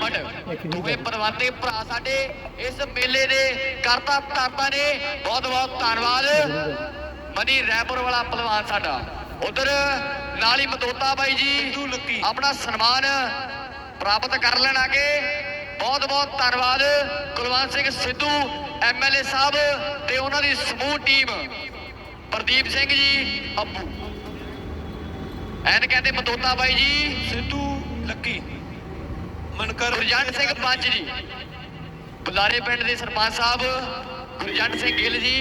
ਅਮਨ ਦੋਵੇਂ ਪਰਵਾਤੇ ਭਰਾ ਸਾਡੇ ਇਸ ਮੇਲੇ ਦੇ ਕਰਤਾ ਧਰਤਾ ਨੇ। ਬਹੁਤ ਬਹੁਤ ਧੰਨਵਾਦ। ਮਨੀ ਰੈਪਰ ਵਾਲਾ ਪਹਿਲਵਾਨ ਸਾਡਾ। ਉਧਰ ਨਾਲੀ ਮਦੋਤਾ ਬਾਈ ਜੀ ਆਪਣਾ ਸਨਮਾਨ ਪ੍ਰਾਪਤ ਕਰ ਲੈਣ ਆਗੇ। ਬਹੁਤ ਬਹੁਤ ਧੰਨਵਾਦ। ਕੁਲਵੰਤ ਸਿੰਘ ਸਿੱਧੂ ਐਮਐਲਏ ਸਾਹਿਬ ਤੇ ਉਹਨਾਂ ਦੀ ਸਮੂਹ ਟੀਮ। ਪ੍ਰਦੀਪ ਸਿੰਘ ਜੀ ਅੱਬੂ। ਐਨ ਕਹਿੰਦੇ ਮਦੋਤਾ ਬਾਈ ਜੀ। ਸਿੱਧੂ ਲੱਕੀ। ਮਨਕਰ ਗੁਰਜੰਟ ਸਿੰਘ ਪੰਜ ਜੀ। ਬੁਲਾਰੇ ਪਿੰਡ ਦੇ ਸਰਪੰਚ ਸਾਹਿਬ, ਗੁਰਜੰਟ ਸਿੰਘ ਗਿੱਲ ਜੀ,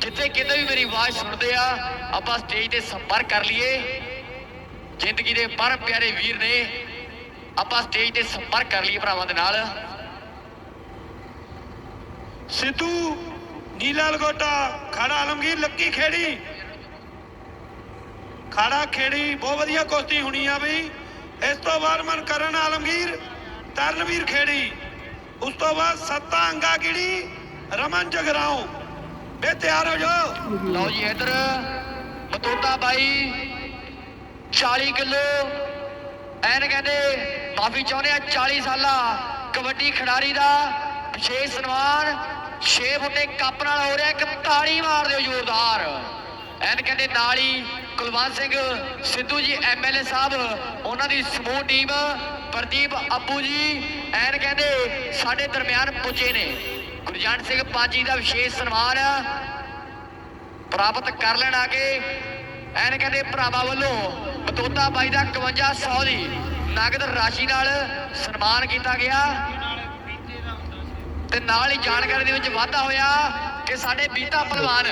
ਜਿੱਥੇ ਕਿਤੇ ਵੀ ਮੇਰੀ ਆਵਾਜ਼ ਸੁਣਦੇ ਆ, ਆਪਾਂ ਸਟੇਜ ਤੇ ਸੰਪਰਕ ਕਰ ਲਈਏ। ਜ਼ਿੰਦਗੀ ਦੇ ਪਰਮ ਪਿਆਰੇ ਵੀਰ ਨੇ ਆਪਾਂ ਸਟੇਜ ਤੇ ਸੰਪਰਕ ਕਰ ਲਈਏ ਭਰਾਵਾਂ ਦੇ ਨਾਲ। ਸਿੱਧੂ ਨੀਲਾ ਲਗੋਟਾ ਖਾੜਾ ਆਲਮਗੀਰ, ਲੱਕੀ ਖੇੜੀ। ਖਾੜਾ ਖੇੜੀ, ਬਹੁਤ ਵਧੀਆ ਕੁਸ਼ਤੀ ਹੋਣੀ ਆ ਬਈ। ਇਸ ਤੋਂ ਬਾਅਦ ਮਨ ਕਰਨ ਆਲਮਗੀਰ। ਤਰਨਵੀਰ ਖੇੜੀ, ਉਸ ਤੋਂ ਬਾਅਦ ਸੱਤਾ ਅੰਗਾ ਗਿੜੀ ਰਮਨ ਜਗਰਾਉ। ਵੇ ਤਿਆਰ ਹੋ ਜਾਓ। ਲਓ ਜੀ ਇਧਰ, ਮਤੋਤਾ ਬਾਈ 40 ਕਿਲੋ। ਐਨ ਕਹਿੰਦੇ, ਮਾਫੀ ਚਾਹੁੰਦੇ ਆ 40 ਸਾਲਾ ਕਬੱਡੀ ਖਿਡਾਰੀ ਦਾ। ਵਿਸ਼ੇਸ਼ ਸਨਮਾਨ 6 ਫੁੱਟੇ ਕੱਪ ਨਾਲ ਹੋ ਰਿਹਾ, ਇੱਕ ਤਾੜੀ ਮਾਰ ਦਿਓ ਜ਼ੋਰਦਾਰ। ਐਨ ਕਹਿੰਦੇ ਨਾਲ ਹੀ ਕੁਲਵੰਤ ਸਿੰਘ ਸਿੱਧੂ ਜੀ ਐਮਐਲਏ ਸਾਹਿਬ, ਉਹਨਾਂ ਦੀ ਸਮੂਹ ਟੀਮ ਪ੍ਰਦੀਪ ਅੱਬੂ ਜੀ, ਐਨ ਕਹਿੰਦੇ ਸਾਡੇ ਦਰਮਿਆਨ ਪੁੱਜੇ ਨੇ। ਗੁਰਜੰਟ ਸਿੰਘ ਪਾਜੀ ਦਾ ਵਿਸ਼ੇਸ਼ ਸਨਮਾਨ ਪ੍ਰਾਪਤ ਕਰ ਲੈਣ ਆਗੇ ਐਨ ਕਹਿੰਦੇ ਭਰਾਵਾਂ ਵੱਲੋਂ ਬਤੋਤਾ ਬਾਈ ਦਾ 5100 ਦੀ ਨਗਦ ਰਾਸ਼ੀ ਨਾਲ ਸਨਮਾਨ ਕੀਤਾ ਗਿਆ। ਤੇ ਨਾਲ ਹੀ ਜਾਣਕਾਰੀ ਦੇ ਵਿੱਚ ਵਾਧਾ ਹੋਇਆ ਕਿ ਸਾਡੇ ਬੀਤਾ ਪਹਿਲਵਾਨ